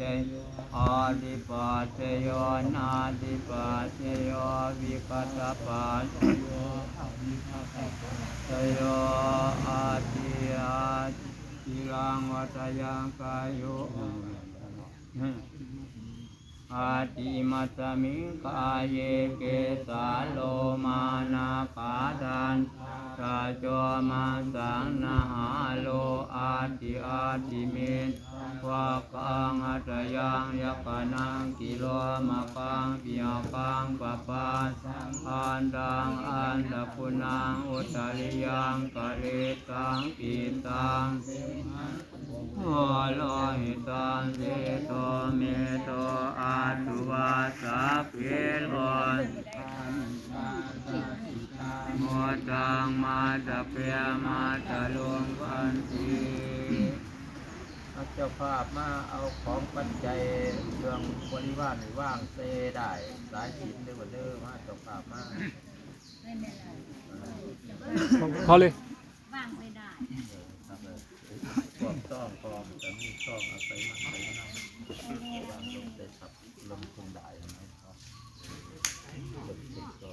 เจอาดิปัสสโยนาดิปัสสโย ตายโยอมาสังนาหาโลอาติอาติเมนวากังอัตยังยักนังกิโลมะกังปิยกังปะปาอันดังอันตะพุนังอุตริยังกะเลตังปีตังโอโลหิตังเงมาตะเปียมาตะลวงวันทีพระเจ้าภาพมาเอาของปัจจัยเรื่องบริวารหรือว่างเซได้สายสินเด้อเด้อมาเจ้าภาพมาไม่เป็นไรพอเลยว่างไม่ได้ครับเลยพวกซ่องกองแต่มีซ่องเอาไปมันไปนำวางลงไปทับลงทุนได้ไหมครับลงทุนก็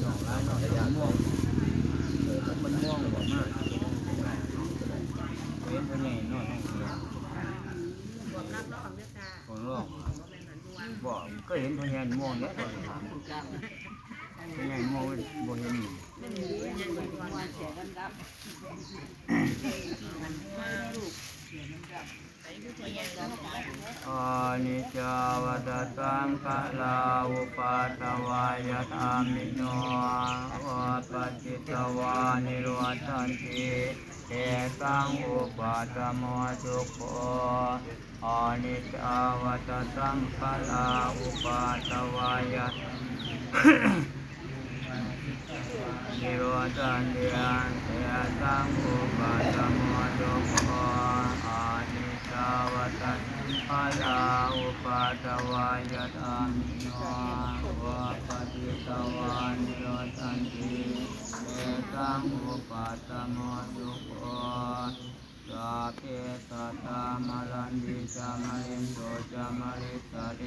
หน่องร้ายหน่องระยะม่วงเออมันม่วงหมดมาก เว้นเท่านี้นอนห้องเดียว บวกรับรองด้วยค่ะ คนร้อง เป็นหันดวง บอกก็ เห็นพญานม่วงเนี่ยตอนถามพญานม่วงบ่เห็นม่มียังมีดวงเสียกันรับมาลูกไปดูตัวอย่างกัน อานิจจาวัตตังกะลาอุปัตวายธามิโนวัปจิตตวานิโรธันติเอตังอุปัตตโมสุโขอานิจจาวัตตังกะลาอุปัตวายนิโรธานิยันเตตังอุปัตตโมตุโข วตัสปะลาอุปัตตวายธามิโนวะปฏิตวานิโรธันติเตตังอุปัตตโมตุโขสัพเพสัตตามะรันดิจามะลินโตจามะลิสะเด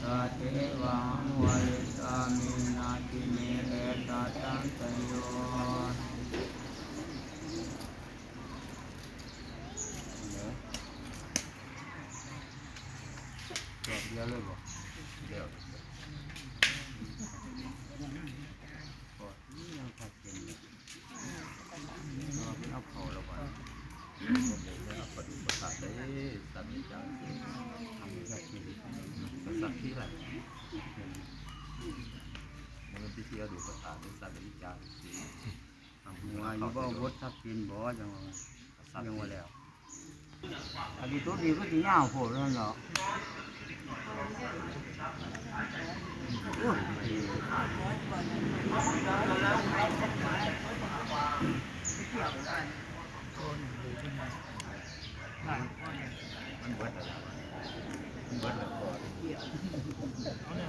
สัตเทวังวะลิสามินาทิเมเอตัสสังสยโย ดี๋ยวเดี๋ยวเลยบ่เดี๋ยวบ่ยังพักกินอยู่เอาเข้าแล้วบ่ผมเลยเอาปฏิบัติได้สัมมิจังทำให้ได้กินสักที่ไหนมันเป็นที่เราดูสถานในสัติจรณ์สิว่าอยู่บ่วดทับทินบ่จังว่ายังว่าแล้วอันนี้ตัวนี้ก็สิยาวโพดนั่นเนาะโอ้ยมันเบิดแล้วมันเบิ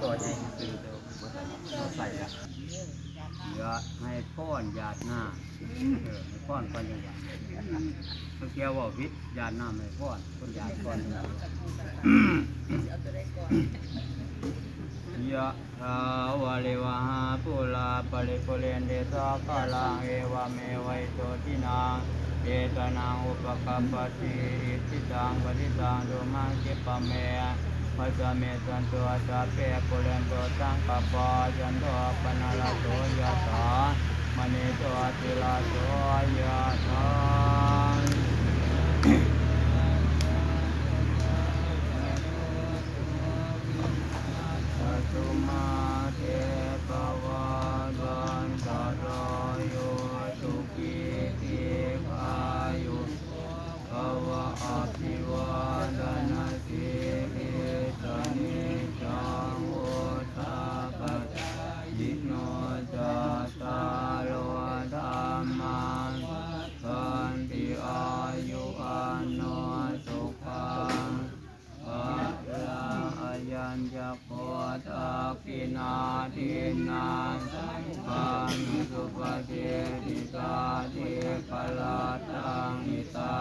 ตัวใหญ่ซื้อเดี๋ยวเล้วเราใส่ละ เยอะให้ป้อนหยาดหน้าเออให้ป้อนป้อนยังไงเมื่อกี้ว่าวิทย์ยาดหน้าไม่ป้อนป้อนยาดป้อนยะทาวาเลวะหาปุลาปะริปุเรนเดสากาลังเอวะเมวัยโตทินังเจตนังอุปกัปปติอิทิตังปฏิตังโดมังคิปเม ปัจจเมสันตุอาสาเพปุเรนโตสังปปะจันโทปนาลโตยะตา โนจัสสโลธรรมาสันติอายุอานุสุขังปัจจัยัญจะโพธากินาทินังขังสุปฏิติตาทิปลาตังนิตา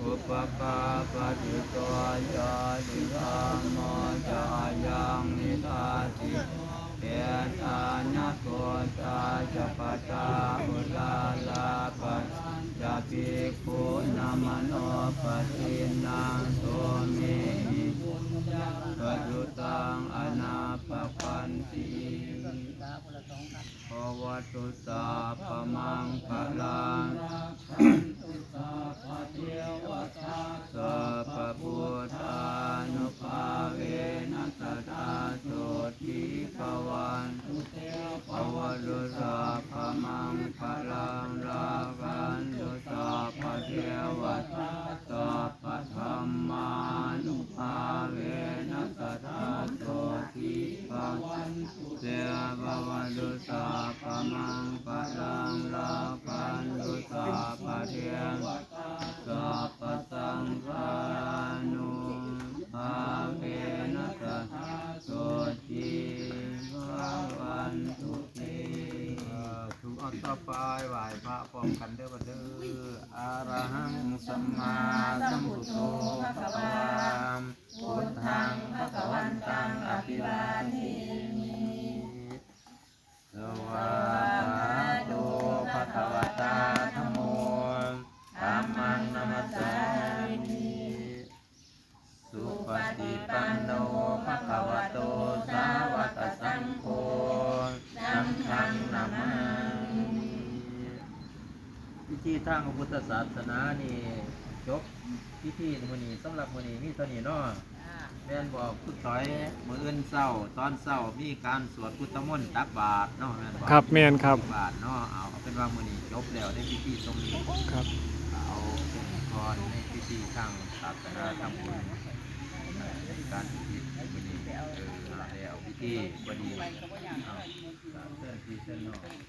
อุปกาปฏิโตาติธรรมจา ตุสาพ สัมมาสัมพุทโธพระวามพุทธังพระกวันตังอภิวาเทมิสวาคาโตภะคะวะตา พิธีทางพระพุทธศาสนานี่จบพิธีมื้อนี้สำหรับมื้อนี้มีเท่านี้เนาะแม่นบอกพุทธถอยมื้ออื่นเช้า ตอนเช้ามีการสวดพุทธมนต์ตักบาตรเนาะแม่นบอกครับแมนครับตักบาตรเนาะเอาเอาเป็นว่ามื้อนี้จบแล้วในพิธีตรงนี้ครับ เอาเป็นพรในพิธีทางศาสนาทำบุญในการพิธีมื้อนี้เออเอาแล้วพิธีวันนี้เอาเส้นพี่เส้นนอก